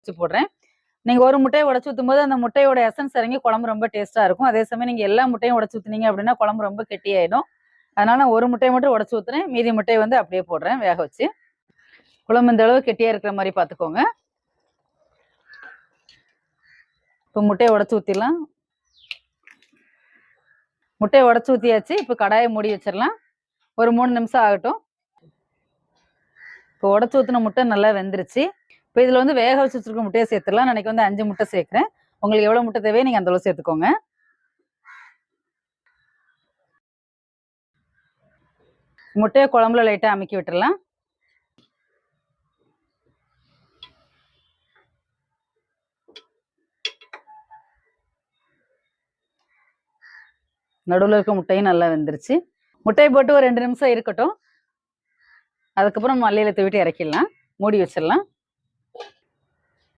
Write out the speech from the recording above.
வச்சு போடுறேன். நீங்க ஒரு முட்டையை உடச்சி ஊற்றும் போது அந்த முட்டையோட எசன்ஸ் இறங்கி குழம்பு ரொம்ப டேஸ்டா இருக்கும். அதே சமயம் நீங்க எல்லா முட்டையும் உடச்சி ஊத்துனீங்க அப்படின்னா குழம்பு ரொம்ப கெட்டியாயிடும். அதனால நான் ஒரு முட்டையை மட்டும் உடச்சி ஊத்துறேன். மீதி முட்டையை வந்து அப்படியே போடுறேன் வேக வச்சு. குழம்பு இந்த அளவு கெட்டியா இருக்கிற மாதிரி பார்த்துக்கோங்க இப்போ முட்டையை உடச்சு ஊற்றிடலாம் முட்டையை உடச்சி ஊற்றியாச்சு இப்போ கடாயை மூடி வச்சிடலாம். ஒரு மூணு நிமிஷம் ஆகட்டும். இப்போ உடச்சு ஊற்றின முட்டை நல்லா வெந்துருச்சு. இப்போ இதில் வந்து வேக வச்சு முட்டையை சேர்த்துடலாம். நான் வந்து அஞ்சு முட்டை சேர்க்குறேன். உங்களுக்கு எவ்வளோ முட்டை தேவையோ நீங்கள் அந்த அளவு சேர்த்துக்கோங்க. முட்டையை குழம்புல லைட்டாக அமுக்கி விட்டுடலாம் நடுவில் இருக்க முட்டையும் நல்லா வெந்துருச்சு. முட்டையை போட்டு ஒரு ரெண்டு நிமிஷம் இருக்கட்டும். அதுக்கப்புறம் மல்லியில் தூவிட்டு இறக்கிடலாம். மூடி வச்சிடலாம்.